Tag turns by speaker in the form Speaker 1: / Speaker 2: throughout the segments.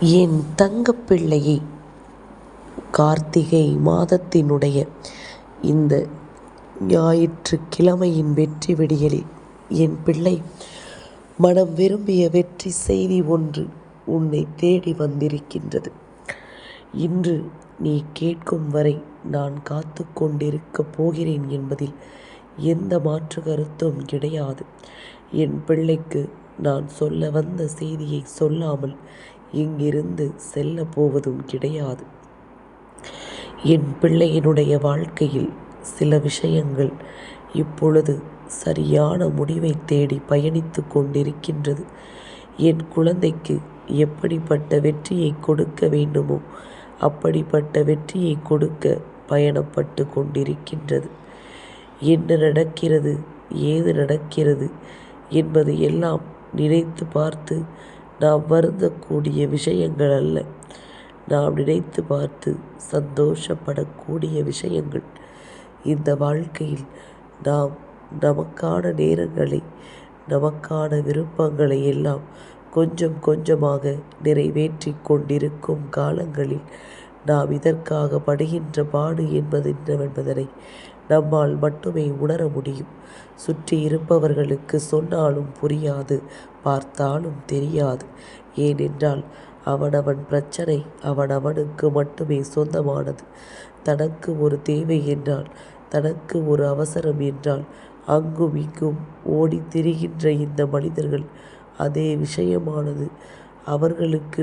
Speaker 1: என் தங்கப்பிள்ளையை கார்த்திகை மாதத்தினுடைய இந்த ஞாயிற்றுக்கிழமையின் வெற்றி விடியலில் என் பிள்ளை மனம் விரும்பிய வெற்றி செய்தி ஒன்று உன்னை தேடி வந்திருக்கின்றது. இன்று நீ கேட்கும் வரை நான் காத்து கொண்டிருக்கப் போகிறேன் என்பதில் எந்த மாற்று கருத்தும் கிடையாது. என் பிள்ளைக்கு நான் சொல்ல வந்த செய்தியை சொல்லாமல் இங்கிருந்து செல்ல போவதும் கிடையாது. என் பிள்ளையினுடைய வாழ்க்கையில் சில விஷயங்கள் இப்பொழுது சரியான முடிவை தேடி பயணித்து கொண்டிருக்கின்றது. என் குழந்தைக்கு எப்படிப்பட்ட வெற்றியை கொடுக்க வேண்டுமோ அப்படிப்பட்ட வெற்றியை கொடுக்க பயணப்பட்டு கொண்டிருக்கின்றது. என்ன நடக்கிறது ஏது நடக்கிறது என்பது எல்லாம் நினைத்து பார்த்து நாம் வருந்தக்கூடிய விஷயங்கள் அல்ல நாம் நினைத்து பார்த்து சந்தோஷப்படக்கூடிய விஷயங்கள். இந்த வாழ்க்கையில் நாம் நமக்கான நேரங்களை நமக்கான விருப்பங்களை எல்லாம் கொஞ்சம் கொஞ்சமாக நிறைவேற்றி கொண்டிருக்கும் காலங்களில் நாம் இதற்காக படுகின்ற பாடு என்பது என்னவென்பதனை நம்மால் மட்டுமே உணர முடியும். சுற்றி இருப்பவர்களுக்கு சொன்னாலும் புரியாது பார்த்தாலும் தெரியாது. ஏனென்றால் அவனவன் பிரச்சனை அவனவனுக்கு மட்டுமே சொந்தமானது. தனக்கு ஒரு தேவை என்றால் தனக்கு ஒரு அவசரம் என்றால் அங்கும் இங்கும் ஓடி திரிகின்ற இந்த மனிதர்கள் அதே விஷயமானது. அவர்களுக்கு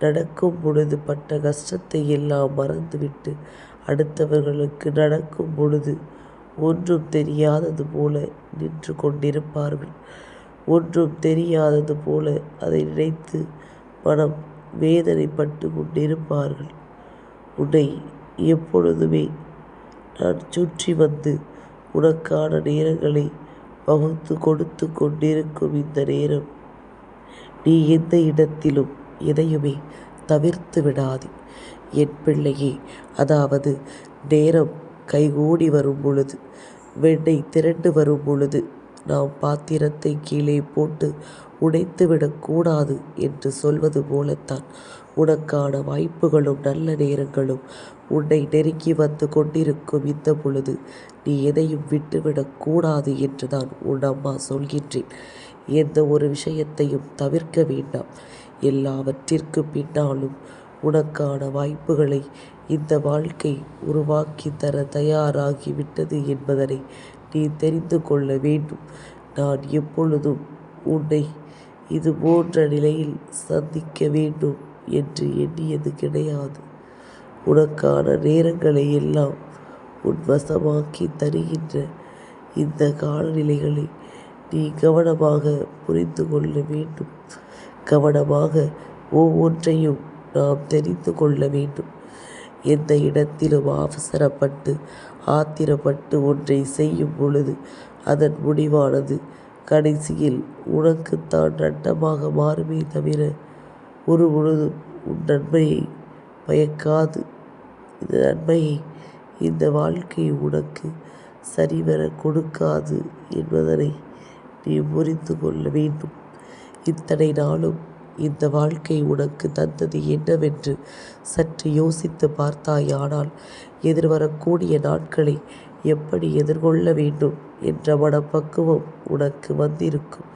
Speaker 1: நடக்கும் பொழுது பட்ட கஷ்டத்தை எல்லாம் மறந்துவிட்டு அடுத்தவர்களுக்கு நடக்கும் பொழுது ஒன்றும் தெரியாதது போல நின்று கொண்டிருப்பார்கள். ஒன்றும் தெரியாதது போல அதை நினைத்து மனம் வேதனைப்பட்டு கொண்டிருப்பார்கள். உன்னை எப்பொழுதுமே நான் சுற்றி வந்து உனக்கான நேரங்களை பகுத்து கொடுத்து கொண்டிருக்கும் இந்த நேரம். நீ எந்த இடத்திலும் எதையுமே தவிர்த்து விடாதே. என் பிள்ளையே அதாவது நேரம் கைகூடி வரும் பொழுது வெண்ணெய் திரண்டு வரும் பொழுது நாம் பாத்திரத்தை கீழே போட்டு உடைத்து விடக்கூடாது என்று சொல்வது போலத்தான் உனக்கான வாய்ப்புகளும் நல்ல நேரங்களும் உன்னை நெருங்கி வந்து கொண்டிருக்கும் இந்த பொழுது நீ எதையும் விட்டுவிடக்கூடாது என்று தான் உன் அம்மா சொல்கின்றேன். எந்த ஒரு விஷயத்தையும் தவிர்க்க வேண்டாம். எல்லாவற்றிற்கு பின்னாலும் உனக்கான வாய்ப்புகளை இந்த வாழ்க்கை உருவாக்கி தர தயாராகிவிட்டது என்பதனை நீ தெரிந்து கொள்ள வேண்டும். நான் எப்பொழுதும் உன்னை இது போன்ற நிலையில் சந்திக்க வேண்டும் என்று எண்ணியது கிடையாது. உனக்கான நேரங்களை எல்லாம் உன் வசமாக்கி தருகின்ற இந்த காலநிலைகளை நீ கவனமாக புரிந்து கொள்ள வேண்டும். கவனமாக ஒவ்வொன்றையும் நாம் தெரிந்து கொள்ள வேண்டும். எந்த இடத்திலும் அவசரப்பட்டு ஆத்திரப்பட்டு ஒன்றை செய்யும் பொழுது அதன் முடிவானது கடைசியில் உனக்குத்தான் நட்டமாக மாறுமே தவிர ஒரு பொழுதும் உன் நன்மையை பயக்காது. இந்த நன்மையை இந்த வாழ்க்கை உனக்கு சரிவர கொடுக்காது என்பதனை நீ புரிந்து கொள்ள வேண்டும். இத்தனை நாளும் இந்த வாழ்க்கை உனக்கு தந்தது என்னவென்று சற்று யோசித்து பார்த்தாயானால் எதிர்வரக்கூடிய நாட்களை எப்படி எதிர்கொள்ள வேண்டும் என்ற மனப்பக்குவம் உனக்கு வந்திருக்கும்.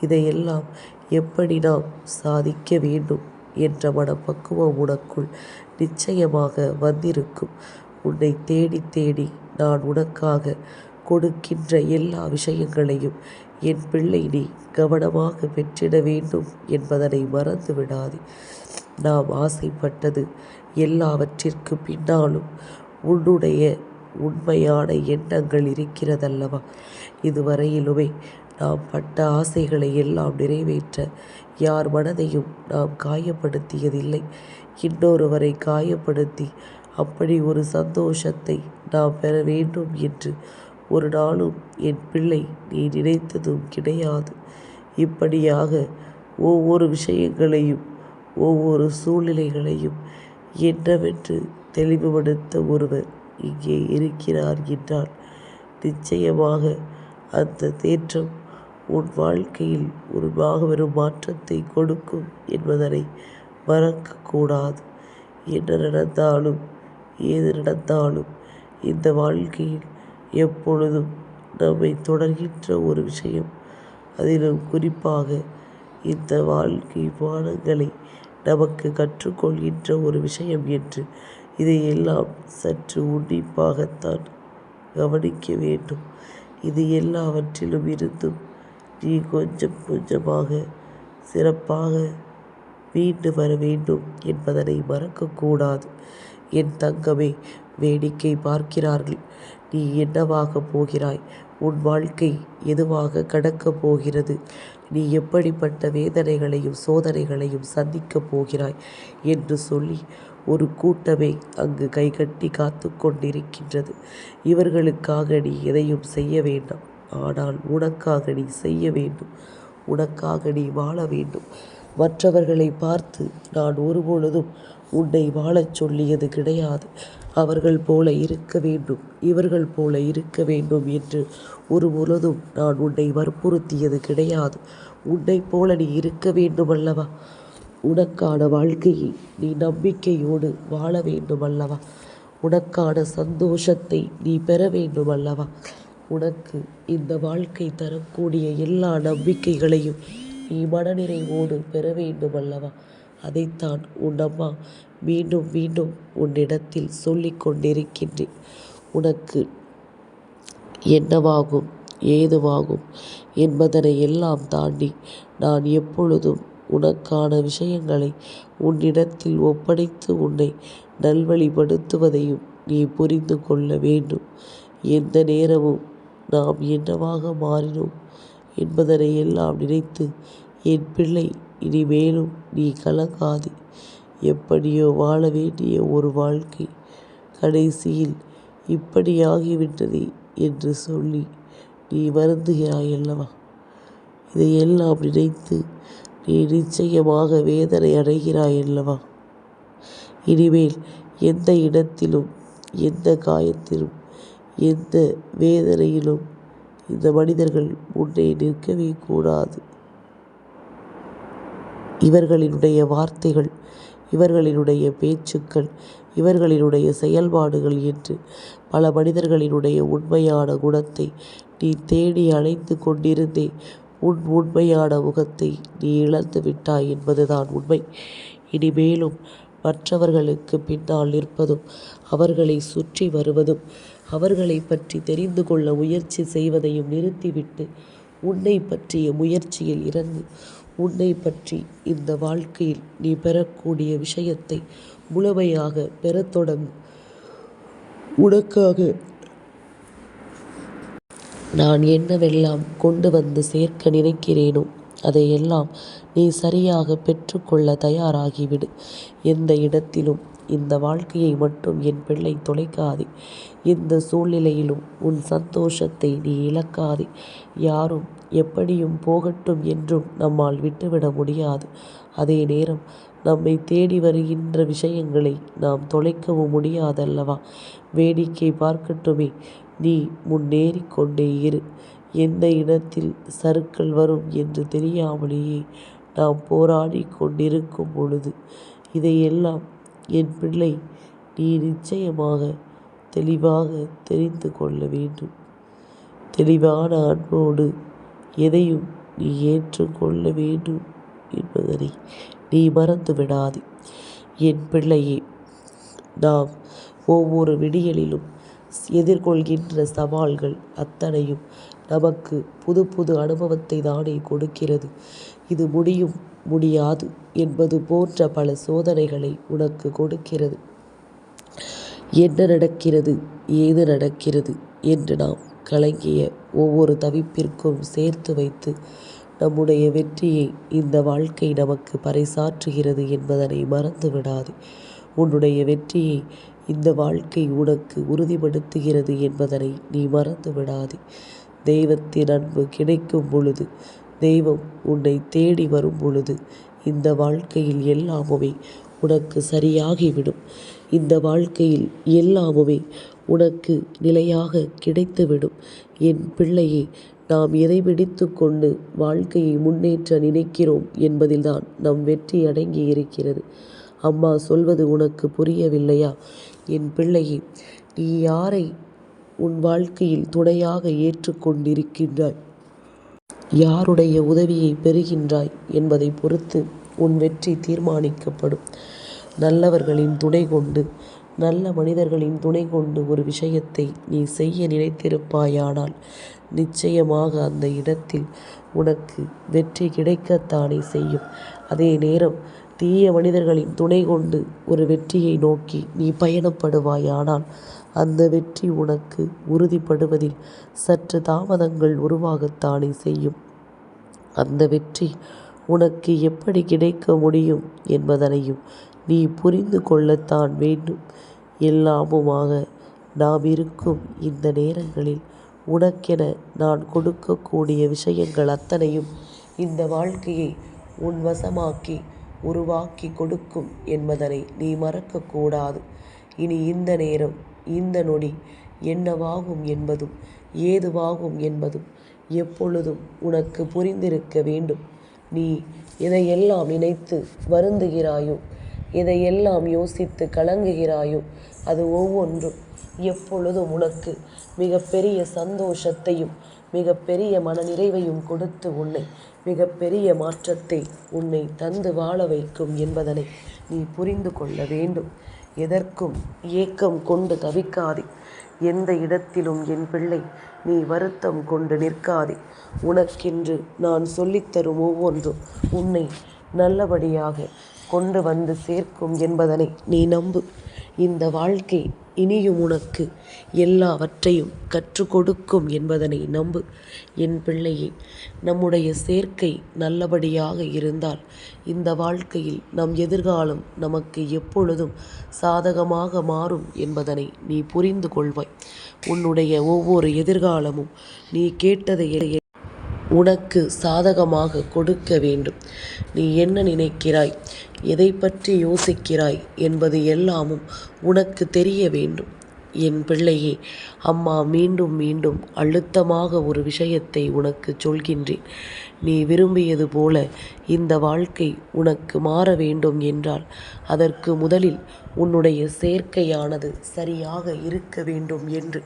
Speaker 1: இதையெல்லாம் எப்படி நாம் சாதிக்க வேண்டும் என்ற மனப்பக்குவம் உனக்குள் நிச்சயமாக வந்திருக்கும். உன்னை தேடி தேடி நான் உனக்காக கொடுக்கின்ற எல்லா விஷயங்களையும் என் பிள்ளை நீ கவனமாக பெற்றிட வேண்டும் என்பதனை மறந்து விடாதே. நாம் ஆசைப்பட்டது எல்லாவற்றிற்கு பின்னாலும் உன்னுடைய உண்மையான எண்ணங்கள் இருக்கிறதல்லவா? இதுவரையிலுமே நாம் பட்ட ஆசைகளை எல்லாம் நிறைவேற்ற யார் மனதையும் நாம் காயப்படுத்தியதில்லை. இன்னொருவரை காயப்படுத்தி அப்படி ஒரு சந்தோஷத்தை நாம் பெற வேண்டும் என்று ஒரு நாளும் என் பிள்ளை நீ நினைத்ததும் கிடையாது. இப்படியாக ஒவ்வொரு விஷயங்களையும் ஒவ்வொரு சூழ்நிலைகளையும் என்னவென்று தெளிவுபடுத்த ஒருவர் இங்கே இருக்கிறார் என்றால் நிச்சயமாக அந்த தேற்றம் உன் வாழ்க்கையில் ஒரு மாபெரும் மாற்றத்தை கொடுக்கும் என்பதனை மறக்கக்கூடாது. என்ன நடந்தாலும் ஏது நடந்தாலும் இந்த வாழ்க்கையில் எப்பொழுதும் நம்மை தொடர்கின்ற ஒரு விஷயம். அதிலும் குறிப்பாக இந்த வாழ்க்கை பாடங்களை நமக்கு கற்றுக்கொள்கின்ற ஒரு விஷயம் என்று இதையெல்லாம் சற்று உன்னிப்பாகத்தான் கவனிக்க வேண்டும். இது எல்லாவற்றிலும் இருந்தும் நீ கொஞ்சம் கொஞ்சமாக சிறப்பாக மீண்டு வர வேண்டும் என்பதனை மறக்கக்கூடாது. என் தங்கமே வேடிக்கை பார்க்கிறார்கள். நீ என்னவாகப் போகிறாய்? உன் வாழ்க்கை எதுவாக கடக்கப் போகிறது? நீ எப்படிப்பட்ட வேதனைகளையும் சோதனைகளையும் சந்திக்கப் போகிறாய்? என்று சொல்லி ஒரு கூட்டமே அங்கு கைகட்டி காத்து கொண்டிருக்கின்றது. இவர்களுக்காக நீ எதையும் செய்ய வேண்டாம். ஆனால் உனக்காக நீ செய்ய வேண்டும். உனக்காக நீ வாழ வேண்டும். மற்றவர்களை பார்த்து நான் ஒருபொழுதும் உன்னை வாழச் சொல்லியது கிடையாது. அவர்கள் போல இருக்க வேண்டும். இவர்கள் போல இருக்க வேண்டும் என்று ஒரு பொழுதும் நான் உன்னை வற்புறுத்தியது கிடையாது. உன்னை போல நீ இருக்க வேண்டும் அல்லவா உனக்கான வாழ்க்கையை நீ நம்பிக்கையோடு வாழ வேண்டும் அல்லவா உனக்கான சந்தோஷத்தை நீ பெற வேண்டும் அல்லவா உனக்கு இந்த வாழ்க்கை தரக்கூடிய எல்லா நம்பிக்கைகளையும் நீ மனநிறைவோடு பெற வேண்டும் அல்லவா அதைத்தான் உன் அம்மா மீண்டும் மீண்டும் உன்னிடத்தில் சொல்லிக் கொண்டிருக்கின்றேன். உனக்கு என்னவாகும் ஏதுவாகும் என்பதனை எல்லாம் தாண்டி நான் எப்பொழுதும் உனக்கான விஷயங்களை உன்னிடத்தில் ஒப்படைத்து உன்னை நல்வழிப்படுத்துவதையும் நீ புரிந்து கொள்ள வேண்டும். எந்த நேரமும் நாம் என்னவாக மாறினோம் என்பதனை எல்லாம் நினைத்து என் பிள்ளை இனிமேலும் நீ கலங்காதே. எப்படியோ வாழ வேண்டிய ஒரு வாழ்க்கை கடைசியில் இப்படியாகிவிட்டதே என்று சொல்லி நீ வருந்துகிறாய் அல்லவா இதையெல்லாம் நினைத்து நீ நிச்சயமாக வேதனை அடைகிறாய் அல்லவா இனிமேல் எந்த இடத்திலும் எந்த காயத்திலும் எந்த வேதனையிலும் இந்த மனிதர்கள் முன்னே நிற்கவே கூடாது. இவர்களினுடைய வார்த்தைகள் இவர்களினுடைய பேச்சுக்கள் இவர்களினுடைய செயல்பாடுகள் என்று பல மனிதர்களினுடைய உண்மையான குணத்தை நீ தேடி அழைத்து கொண்டிருந்தே உன் உண்மையான முகத்தை நீ இழந்து விட்டாய் என்பதுதான் உண்மை. இனிமேலும் மற்றவர்களுக்கு பின்னால் நிற்பதும் அவர்களை சுற்றி வருவதும் அவர்களை பற்றி தெரிந்து கொள்ள முயற்சி செய்வதையும் நிறுத்திவிட்டு உன்னை பற்றிய முயற்சியில் இறங்கு. உன்னை பற்றி இந்த வாழ்க்கையில் நீ பெறக்கூடிய விஷயத்தை முழுமையாக பெறத் தொடங்கு. உனக்காக நான் என்னவெல்லாம் கொண்டு வந்து சேர்க்க நினைக்கிறேனோ அதையெல்லாம் நீ சரியாக பெற்றுக்கொள்ள தயாராகிவிடு. எந்த இடத்திலும் இந்த வாழ்க்கையை மட்டும் என் பிள்ளை தொலைக்காதே. எந்த சூழ்நிலையிலும் உன் சந்தோஷத்தை நீ இழக்காதே. யாரும் எப்படியும் போகட்டும் என்றும் நம்மால் விட்டுவிட முடியாது. அதே நேரம் நம்மை தேடி வருகின்ற விஷயங்களை நாம் தொலைக்கவும் முடியாதல்லவா? வேடிக்கை பார்க்கட்டுமே. நீ முன்னேறிக்கொண்டே இரு. எந்த இடத்தில் சருக்கள் வரும் என்று தெரியாமலேயே நாம் போராடி கொண்டிருக்கும் பொழுது இதையெல்லாம் என் பிள்ளை நீ நிச்சயமாக தெளிவாக தெரிந்து கொள்ள வேண்டும். தெளிவான அன்போடு எதையும் நீ ஏற்றுக்கொள்ள வேண்டும் என்பதனை நீ மறந்து விடாதே. என் பிள்ளையே நாம் ஒவ்வொரு விடியலிலும் எதிர்கொள்கின்ற சவால்கள் அத்தனையும் நமக்கு புது புது அனுபவத்தை தானே கொடுக்கிறது. இது முடியும் முடியாது என்பது போன்ற பல சோதனைகளை உனக்கு கொடுக்கிறது. என்ன நடக்கிறது? ஏது நடக்கிறது? என்று நாம் கலங்கிய ஒவ்வொரு தவிப்பிற்கும் சேர்த்து வைத்து நம்முடைய வெற்றியை இந்த வாழ்க்கை நமக்கு பறைசாற்றுகிறது என்பதனை மறந்து விடாதே. உன்னுடைய வெற்றியை இந்த வாழ்க்கை உனக்கு உறுதிப்படுத்துகிறது என்பதனை நீ மறந்து விடாதே. தெய்வத்தின் அன்பு கிடைக்கும் பொழுது தெய்வம் உன்னை தேடி வரும் பொழுது இந்த வாழ்க்கையில் எல்லாமுமே உனக்கு சரியாகிவிடும். இந்த வாழ்க்கையில் எல்லாமுமே உனக்கு நிலையாக கிடைத்துவிடும். என் பிள்ளையே நாம் எதை பிடித்து கொண்டு வாழ்க்கையை முன்னேற்ற நினைக்கிறோம் என்பதில்தான் நம் வெற்றி அடங்கி இருக்கிறது. அம்மா சொல்வது உனக்கு புரியவில்லையா? என் பிள்ளையே நீ யாரை உன் வாழ்க்கையில் துணையாக ஏற்றுக்கொண்டிருக்கின்றாய்? யாருடைய உதவியை பெறுகின்றாய் என்பதை பொறுத்து உன் வெற்றி தீர்மானிக்கப்படும். நல்லவர்களின் துணை கொண்டு நல்ல மனிதர்களின் துணை கொண்டு ஒரு விஷயத்தை நீ செய்ய நினைத்திருப்பாயானால் நிச்சயமாக அந்த இடத்தில் உனக்கு வெற்றி கிடைக்கத்தானே செய்யும். அதே நேரம் தீய மனிதர்களின் துணை கொண்டு ஒரு வெற்றியை நோக்கி நீ பயணப்படுவாயானால் அந்த வெற்றி உனக்கு உறுதிப்படுவதில் சற்று தாமதங்கள் உருவாகத்தானே செய்யும். அந்த வெற்றி உனக்கு எப்படி கிடைக்க முடியும் என்பதனையும் நீ புரிந்து கொள்ளத்தான் வேண்டும். எல்லாமுமாக நாம் இருக்கும் இந்த நேரங்களில் உனக்கென நான் கொடுக்கக்கூடிய விஷயங்கள் அத்தனையும் இந்த வாழ்க்கையை உன் வசமாக்கி உருவாக்கி கொடுக்கும் என்பதனை நீ மறக்கக்கூடாது. இனி இந்த நேரம் இந்த நொடி என்னவாகும் என்பதும் ஏதுவாகும் என்பதும் எப்பொழுதும் உனக்கு புரிந்திருக்க வேண்டும். நீ எதையெல்லாம் நினைத்து வருந்துகிறாயோ எதையெல்லாம் யோசித்து கலங்குகிறாயோ அது ஒவ்வொன்றும் எப்பொழுதும் உனக்கு மிகப்பெரிய சந்தோஷத்தையும் மிகப்பெரிய மனநிறைவையும் கொடுத்து உன்னை மிகப்பெரிய மாற்றத்தை உன்னை தந்து வாழ வைக்கும் என்பதனை நீ புரிந்து கொள்ள வேண்டும். எதற்கும் ஏக்கம் கொண்டு தவிக்காதே. எந்த இடத்திலும் என் பிள்ளை நீ வருத்தம் கொண்டு நிற்காதே. உனக்கென்று நான் சொல்லித்தரும் ஒவ்வொன்றும் உன்னை நல்லபடியாக கொண்டு வந்து சேர்க்கும் என்பதனை நீ நம்பு. இந்த வாழ்க்கை இனியும் உனக்கு எல்லாவற்றையும் கற்றுக் கொடுக்கும் என்பதனை நம்பு. என் பிள்ளையே நம்முடைய சேர்க்கை நல்லபடியாக இருந்தால் இந்த வாழ்க்கையில் நம் எதிர்காலம் நமக்கு எப்பொழுதும் சாதகமாக மாறும் என்பதனை நீ புரிந்து கொள்வாய். உன்னுடைய ஒவ்வொரு எதிர்காலமும் நீ கேட்டதை உனக்கு சாதகமாக கொடுக்க வேண்டும். நீ என்ன நினைக்கிறாய்? எதை பற்றி யோசிக்கிறாய் என்பது எல்லாமும் உனக்கு தெரிய வேண்டும். என் பிள்ளையே அம்மா மீண்டும் மீண்டும் அழுத்தமாக ஒரு விஷயத்தை உனக்கு சொல்கின்றேன். நீ விரும்பியது போல இந்த வாழ்க்கை உனக்கு மாற வேண்டும் என்றால் அதற்கு முதலில் உன்னுடைய சேர்க்கையானது சரியாக இருக்க வேண்டும் என்று.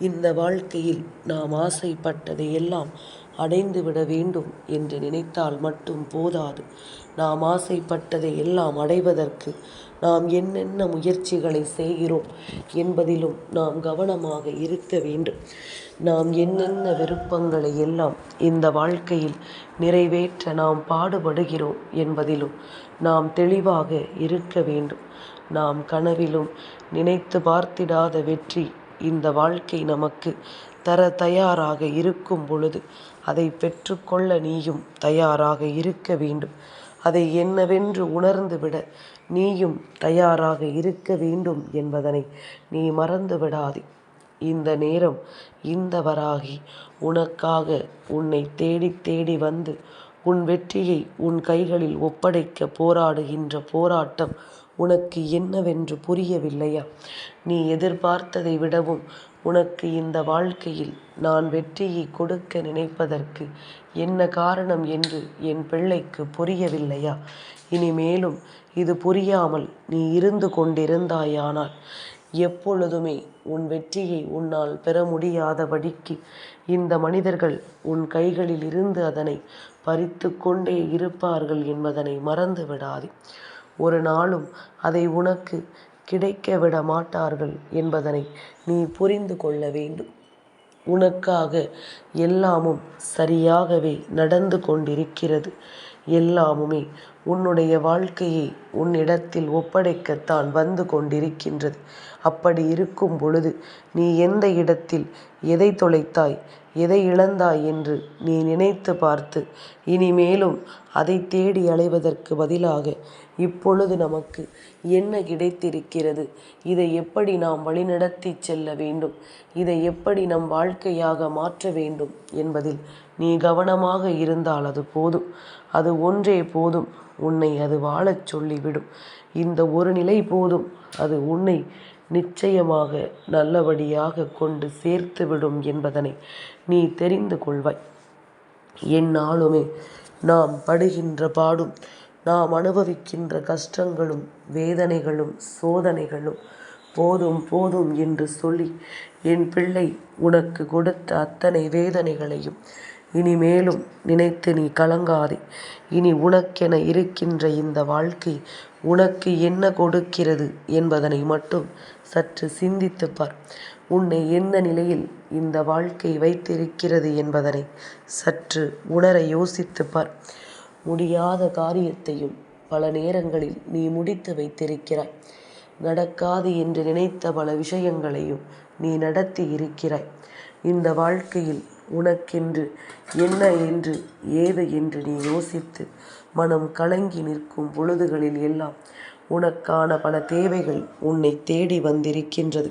Speaker 1: இந்த வாழ்க்கையில் நாம் ஆசைப்பட்டதை எல்லாம் அடைந்துவிட வேண்டும் என்று நினைத்தால் மட்டும் போதாது. நாம் ஆசைப்பட்டதை எல்லாம் அடைவதற்கு நாம் என்னென்ன முயற்சிகளை செய்கிறோம் என்பதிலும் நாம் கவனமாக இருக்க வேண்டும். நாம் என்னென்ன விருப்பங்களை எல்லாம் இந்த வாழ்க்கையில் நிறைவேற்ற நாம் பாடுபடுகிறோம் என்பதிலும் நாம் தெளிவாக இருக்க வேண்டும். நாம் கனவிலும் நினைத்து பார்த்திடாத வெற்றி இந்த வாழ்க்கை நமக்கு தர தயாராக இருக்கும் பொழுது அதை பெற்றுக்கொள்ள நீயும் தயாராக இருக்க வேண்டும். அதை என்னவென்று உணர்ந்துவிட நீயும் தயாராக இருக்க வேண்டும் என்பதனை நீ மறந்து விடாதே இந்த நேரம் இந்தவராகி உனக்காக உன்னை தேடி தேடி வந்து உன் வெற்றியை உன் கைகளில் ஒப்படைக்க போராடுகின்ற போராட்டம் உனக்கு என்னவென்று புரியவில்லையா? நீ எதிர்பார்த்ததை விடவும் உனக்கு இந்த வாழ்க்கையில் நான் வெற்றியை கொடுக்க நினைப்பதற்கு என்ன காரணம் என்று என் பிள்ளைக்கு புரியவில்லையா? இனிமேலும் இது புரியாமல் நீ இருந்து கொண்டிருந்தாயானால் எப்பொழுதுமே உன் வெற்றியை உன்னால் பெற முடியாதபடிக்கு இந்த மனிதர்கள் உன் கைகளில் இருந்து அதனை பறித்து கொண்டே இருப்பார்கள் என்பதனை மறந்து விடாதே ஒரு நாளும் அதை உனக்கு கிடைக்க விட மாட்டார்கள் என்பதனை நீ புரிந்து கொள்ள வேண்டும். உனக்காக எல்லாமும் சரியாகவே நடந்து கொண்டிருக்கிறது. எல்லாமுமே உன்னுடைய வாழ்க்கையை உன்னிடத்தில் ஒப்படைக்கத்தான் வந்து கொண்டிருக்கின்றது. அப்படி இருக்கும் பொழுது நீ எந்த இடத்தில் எதை தொலைத்தாய் எதை இழந்தாய் என்று நீ நினைத்து பார்த்து இனிமேலும் அதை தேடி அலைவதற்கு பதிலாக இப்பொழுது நமக்கு என்ன கிடைத்திருக்கிறது? இதை எப்படி நாம் வழிநடத்தி செல்ல வேண்டும்? இதை எப்படி நம் வாழ்க்கையாக மாற்ற வேண்டும்? என்பதில் நீ கவனமாக இருந்தால் அது போதும். அது ஒன்றே போதும். உன்னை அது வாழச் சொல்லிவிடும். இந்த ஒரு நிலை போதும். அது உன்னை நிச்சயமாக நல்லபடியாக கொண்டு சேர்த்துவிடும் என்பதனை நீ தெரிந்து கொள்வாய். என்னாலுமே நாம் படுகின்ற பாடும் நாம் அனுபவிக்கின்ற கஷ்டங்களும் வேதனைகளும் சோதனைகளும் போதும் போதும் என்று சொல்லி என் பிள்ளை உனக்கு கொடுத்த அத்தனை வேதனைகளையும் இனிமேலும் நினைத்து நீ கலங்காதே. இனி உனக்கென இருக்கின்ற இந்த வாழ்க்கை உனக்கு என்ன கொடுக்கிறது என்பதனை மட்டும் சற்று சிந்தித்து பார். உன்னை எந்த நிலையில் இந்த வாழ்க்கை வைத்திருக்கிறது என்பதனை சற்று உணர யோசித்து பார். முடியாத காரியத்தையும் பல நேரங்களில் நீ முடித்து வைத்திருக்கிறாய். நடக்காது என்று நினைத்த பல விஷயங்களையும் நீ நடத்தி இருக்கிறாய். இந்த வாழ்க்கையில் உனக்கென்று என்ன என்று ஏது என்று நீ யோசித்து மனம் கலங்கி நிற்கும் பொழுதுகளில் எல்லாம் உனக்கான பல தேவைகள் உன்னை தேடி வந்திருக்கின்றது.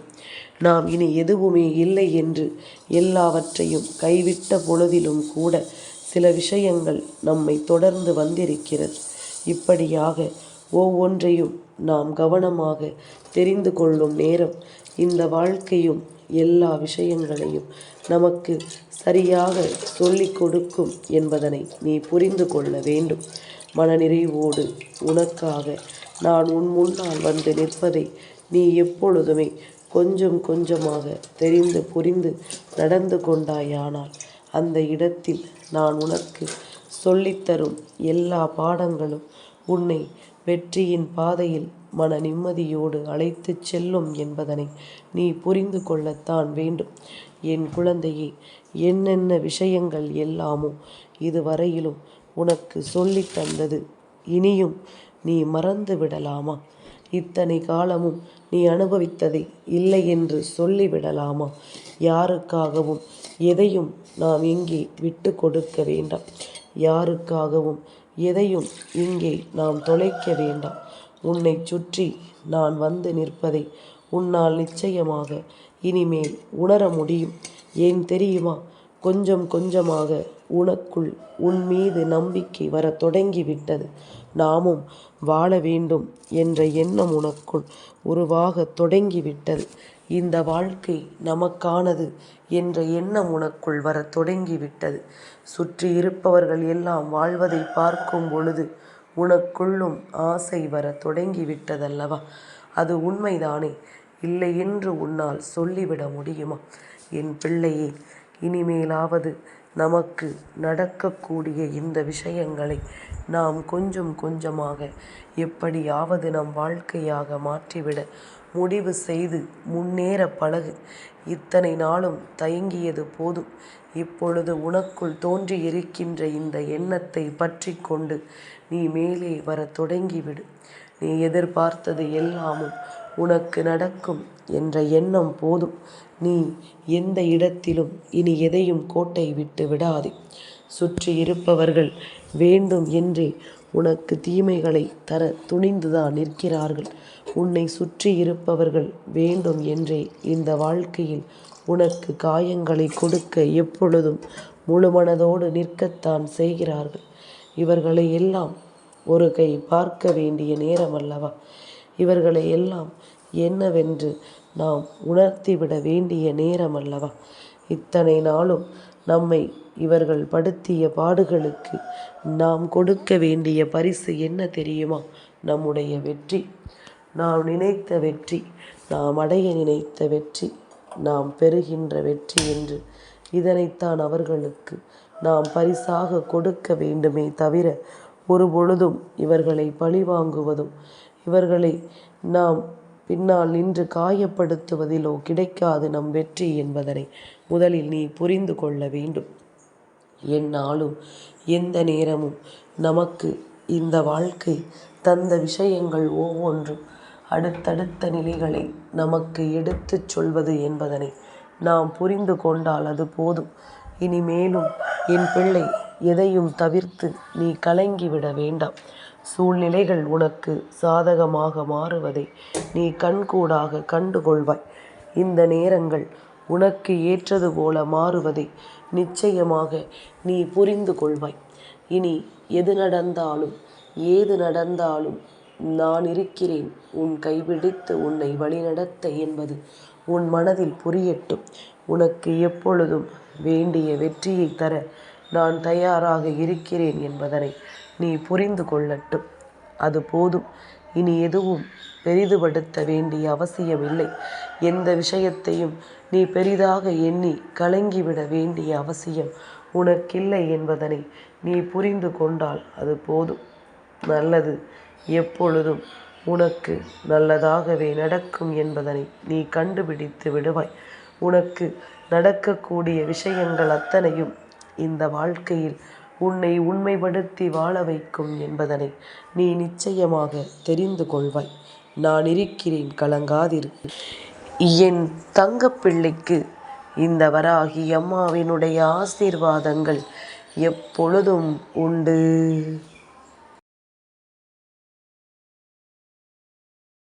Speaker 1: நாம் இனி எதுவுமே இல்லை என்று எல்லாவற்றையும் கைவிட்ட பொழுதிலும் கூட சில விஷயங்கள் நம்மை தொடர்ந்து வந்திருக்கிறது. இப்படியாக ஒவ்வொன்றையும் நாம் கவனமாக தெரிந்து கொள்ளும் நேரம் இந்த வாழ்க்கையும் எல்லா விஷயங்களையும் நமக்கு சரியாக சொல்லிக் கொடுக்கும் என்பதனை நீ புரிந்து கொள்ள வேண்டும். மனநிறைவோடு உனக்காக நான் உன் முன்னால் வந்து நிற்பதை நீ எப்பொழுதுமே கொஞ்சம் கொஞ்சமாக தெரிந்து புரிந்து நடந்து கொண்டாயானால் அந்த இடத்தில் நான் உனக்கு சொல்லித்தரும் எல்லா பாடங்களும் உன்னை வெற்றியின் பாதையில் மன நிம்மதியோடு அழைத்துச் செல்லும் என்பதனை நீ புரிந்து கொள்ளத்தான் வேண்டும். என் குழந்தையே என்னென்ன விஷயங்கள் எல்லாமோ இதுவரையிலும் உனக்கு சொல்லித் தந்தது. இனியும் நீ மறந்து விடலாமா? இத்தனை காலமும் நீ அனுபவித்ததை இல்லை என்று சொல்லிவிடலாமா யாருக்காகவும் எதையும் நாம் இங்கே விட்டு கொடுக்க வேண்டாம். யாருக்காகவும் எதையும் இங்கே நாம் தொலைக்க வேண்டாம். உன்னை சுற்றி நான் வந்து நிற்பதை உன்னால் நிச்சயமாக இனிமேல் உணர முடியும். ஏன் தெரியுமா? கொஞ்சம் கொஞ்சமாக உனக்குள் உன் மீது நம்பிக்கை வரத் தொடங்கிவிட்டது. நாமும் வாழ வேண்டும் என்ற எண்ணம் உனக்குள் உருவாகத் தொடங்கிவிட்டது. இந்த வாழ்க்கை நமக்கானது என்ற எண்ணம் உனக்குள் வரத் தொடங்கிவிட்டது. சுற்றி இருப்பவர்கள் எல்லாம் வாழ்வதை பார்க்கும் பொழுது உனக்குள்ளும் ஆசை வர தொடங்கிவிட்டதல்லவா? அது உண்மைதானே? இல்லை என்று உன்னால் சொல்லிவிட முடியுமா? என் பிள்ளையே இனிமேலாவது நமக்கு நடக்கக்கூடிய இந்த விஷயங்களை நாம் கொஞ்சம் கொஞ்சமாக எப்படியாவது நம் வாழ்க்கையாக மாற்றிவிட முடிவு செய்து முன்னேற பழகு. இத்தனை நாளும் தயங்கியது போதும். இப்பொழுது உனக்குள் தோன்றியிருக்கின்ற இந்த எண்ணத்தை பற்றி கொண்டு நீ மேலே வரத் தொடங்கிவிடு. நீ எதிர்பார்த்தது எல்லாமும் உனக்கு நடக்கும் என்ற எண்ணம் போதும். நீ எந்த இடத்திலும் இனி எதையும் கோட்டை விட்டு விடாதே. சுற்றி இருப்பவர்கள் வேண்டும் என்றே உனக்கு தீமைகளை தர துணிந்துதான் நிற்கிறார்கள். உன்னை சுற்றி இருப்பவர்கள் வேண்டும் என்றே இந்த வாழ்க்கையில் உனக்கு காயங்களை கொடுக்க எப்பொழுதும் முழு மனதோடு நிற்கத்தான் செய்கிறார்கள். இவர்களை எல்லாம் ஒரு கை பார்க்க வேண்டிய நேரம் அல்லவா இவர்களை எல்லாம் என்னவென்று நாம் உணர்த்திவிட வேண்டிய நேரம் அல்லவா இத்தனை நாளும் நம்மை இவர்கள் படுத்திய பாடுகளுக்கு நாம் கொடுக்க வேண்டிய பரிசு என்ன தெரியுமா? நம்முடைய வெற்றி. நாம் நினைத்த வெற்றி நாம் அடைய நினைத்த வெற்றி. நாம் பெறுகின்ற வெற்றி என்று. இதனைத்தான் அவர்களுக்கு நாம் பரிசாக கொடுக்க வேண்டுமே தவிர ஒரு பொழுதும் இவர்களை பழிவாங்குவதும் இவர்களை நாம் பின்னால் நின்று காயப்படுத்துவதிலோ கிடைக்காது நம் வெற்றி என்பதனை முதலில் நீ புரிந்து கொள்ள வேண்டும். என்னாலும் எந்த நேரமும் நமக்கு இந்த வாழ்க்கை தந்த விஷயங்கள் ஒவ்வொன்றும் அடுத்தடுத்த நிலைகளை நமக்கு எடுத்துச் சொல்வது என்பதனை நாம் புரிந்து கொண்டால் அது போதும். இனிமேலும் என் பிள்ளை எதையும் தவிர்த்து நீ கலங்கிவிட வேண்டாம். சூழ்நிலைகள் உனக்கு சாதகமாக மாறுவதை நீ கண்கூடாக கண்டுகொள்வாய். இந்த நேரங்கள் உனக்கு ஏற்றது போல மாறுவதை நிச்சயமாக நீ புரிந்து கொள்வாய். இனி எது நடந்தாலும் ஏது நடந்தாலும் நான் இருக்கிறேன். உன் கைபிடித்து உன்னை வழிநடத்த என்பது உன் மனதில் புரியட்டும். உனக்கு எப்பொழுதும் வேண்டிய வெற்றியை தர நான் தயாராக இருக்கிறேன் என்பதனை நீ புரிந்து கொள்ளட்டும். அது போதும். இனி எதுவும் பெரிதுபடுத்த வேண்டிய அவசியமில்லை. எந்த விஷயத்தையும் நீ பெரிதாக எண்ணி கலங்கிவிட வேண்டிய அவசியம் உனக்கில்லை என்பதனை நீ புரிந்து கொண்டால் அது போதும். நல்லது. எப்பொழுதும் உனக்கு நல்லதாகவே நடக்கும் என்பதனை நீ கண்டுபிடித்து விடுவாய். உனக்கு நடக்கக்கூடிய விஷயங்கள் அத்தனையும் இந்த வாழ்க்கையில் உன்னை உண்மைப்படுத்தி வாழ வைக்கும் என்பதனை நீ நிச்சயமாக தெரிந்து கொள்வாய். நான் இருக்கிறேன் கலங்காதிரு. என் தங்கப்பிள்ளைக்கு இந்த வராகி அம்மாவினுடைய ஆசீர்வாதங்கள் எப்பொழுதும் உண்டு.